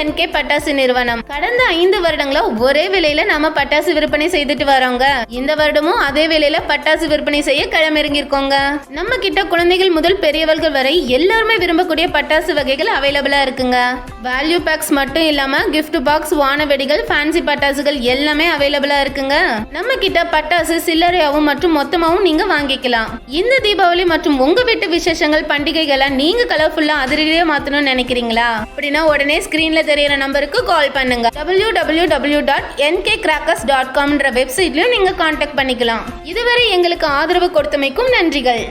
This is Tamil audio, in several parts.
என் கே பட்டாசு நிறுவனம். கடந்த ஐந்து வருடங்களா ஒரே விலையில நாம பட்டாசு விற்பனை செய்துட்டு வரோங்க. இந்த வருடமும் அதே விலையில பட்டாசு விற்பனை செய்ய களமிறங்கியிருக்கோங்க. நம்ம கிட்ட குழந்தைகள் முதல் பெரியவர்கள் வரை எல்லாருமே விரும்பக்கூடிய பட்டாசு வகைகள் அவைலபிளா இருக்குங்க. வேல்யூ பேக்ஸ் மட்டும் இல்லாம கிஃப்ட் பாக்ஸ் வானவெடிகள் ஃபேன்சி பட்டாசுகள் எல்லாமே அவைலபிளா இருக்குங்க. நம்ம கிட்ட பட்டாசு சில்லறையாவும் மற்றும் மொத்தமாவும் நீங்க வாங்கிக்கலாம். இந்த தீபாவளி மற்றும் உங்க வீட்டு விசேஷங்கள் பண்டிகைகளை நீங்க கலர்ஃபுல்லா அதிரடியா மாத்தணும்னு நினைக்கிறீங்களா? அப்படின்னா உடனே ஸ்கிரீன்ல தெரியற நம்பருக்கு கால் பண்ணுங்க. W W W dot NK crackers dot காம்ன்ற வெப்சைட்லயும் நீங்க காண்டாக்ட் பண்ணிக்கலாம். இதுவரை எங்களுக்கு ஆதரவு கொடுத்தமைக்கும் நன்றிகள்.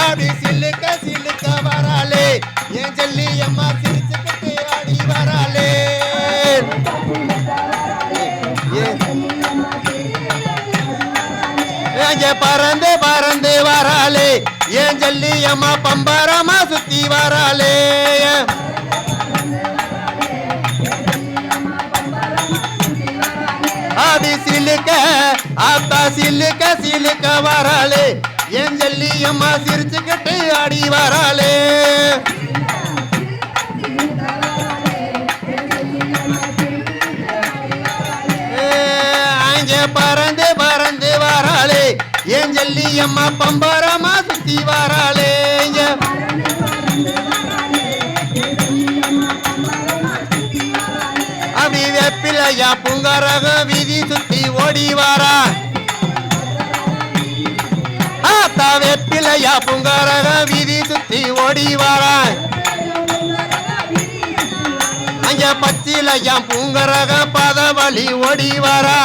ஆடி சில்லுக்க சில்லுக்க வராளே. என் செல்லி அம்மா சிரிச்சுக்கிட்டு ஆடி வராளே. பறந்து பறந்து வராளே. என் ஜல்லி அம்மா பம்பரமா சுத்தி வராளே. ஆடி சிலுக்க ஆத்தா சிலுக்க சிலுக்க வராளே. என் சொல்லி அம்மா சிரிச்சுக்கிட்டு ஆடி வராளே? அங்கே பறந்து பறந்து வராளே. என் சொல்லி அம்மா பம்பரமா சுத்தி வராளே? அப்படி வெப்பிலையா புங்கரக விதி சுத்தி ஓடி வாரா. ஆத்தா வெப்பிலையா புங்கரக வீதி சுத்தி ஓடி வாரா. அங்க பச்சிலையா பூங்கரக பதவழி ஓடி வாரா.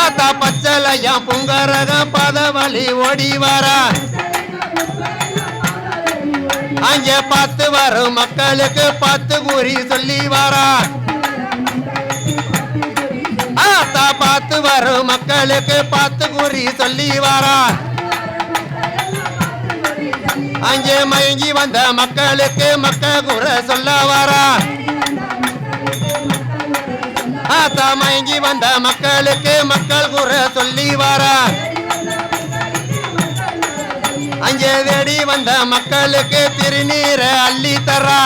ஆத்தா பச்சலையா புங்கரக பதவழி ஓடி வாரா. அங்கே பார்த்து வரும் மக்களுக்கு பார்த்து கூறி சொல்லி வாரா. மக்களுக்கு பார்த்து கூறி சொல்லி வாரா அங்கே மயங்கி வந்த மக்களுக்கு மக்க கூற சொல்ல வாரா ஆத்தா மயங்கி வந்த மக்களுக்கு மக்கள் கூற சொல்லி வாரா அங்கே தேடி வந்த மக்களுக்கு திருநீரை அள்ளி தரா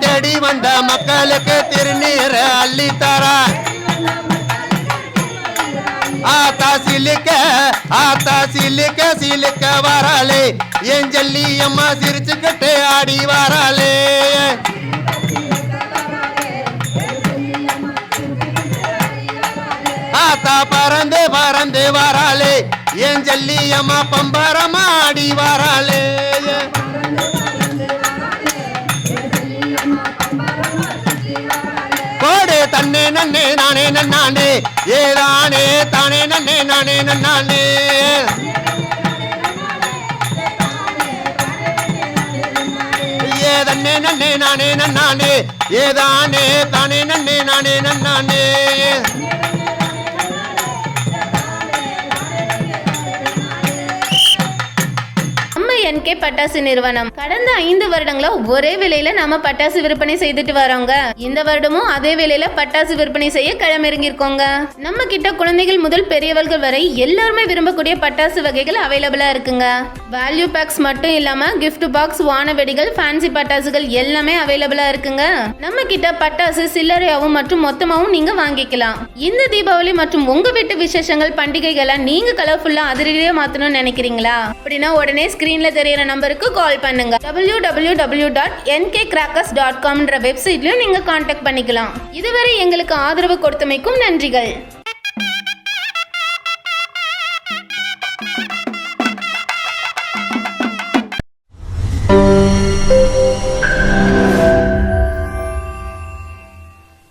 தேடி வந்த மக்களுக்கு திருநீர் அள்ளி தரா. ஆத்தா சிலுக்க ஆத்தா சிலுக்க சிலுக்க வராளே என் ஜல்லி அம்மா சிரிச்சுக்கிட்டு ஆடி வராளே ஆத்தா பறந்து பறந்து வராளே என் ஜல்லி அம்மா பம்பரமா ஆடி வராளே தன்னே நன்னே நானே நன்னானே. ஏதானே தானே நன்னே நானே நன்னானே. ஏதன்னே நன்னே நானே நன்னானே. ஏதானே தானே நன்னே நம்ம பட்டாசு நிறுவனம். கடந்த ஐந்து வருடங்களா ஒரே விலையில நாம பட்டாசு விற்பனை செய்துட்டு வரோங்க. இந்த வருடமும் அதே விலையில பட்டாசு விற்பனை செய்ய களமிறங்கிருக்கோங்க நம்ம கிட்ட குழந்தைகள் முதல் பெரியவர்கள் வரை எல்லாருமே விரும்பக்கூடிய பட்டாசு வகைகள் அவைலபிளா இருக்குங்க. வேல்யூ பேக்ஸ் மட்டும் இல்லாம கிஃப்ட் பாக்ஸ் வானவெடிகள் ஃபேன்சி பட்டாசுகள் எல்லாமே அவைலபிளா இருக்குங்க. நம்ம கிட்ட பட்டாசு சில்லறையாவும் மற்றும் மொத்தமாவும் நீங்க வாங்கிக்கலாம். இந்த தீபாவளி மற்றும் உங்க வீட்டு விசேஷங்கள் பண்டிகைகளை நீங்க கலர்ஃபுல்லா அதிரடியா மாத்தணும்னு நினைக்கிறீங்களா? அப்படின்னா உடனே ஸ்கிரீன்ல தெரியற நம்பருக்கு கால் பண்ணுங்க. W W W dot NK crackers dot காம்ன்ற வெப்சைட்லயும் நீங்க காண்டாக்ட் பண்ணிக்கலாம். இதுவரை எங்களுக்கு ஆதரவு கொடுத்தமைக்கும் நன்றிகள்.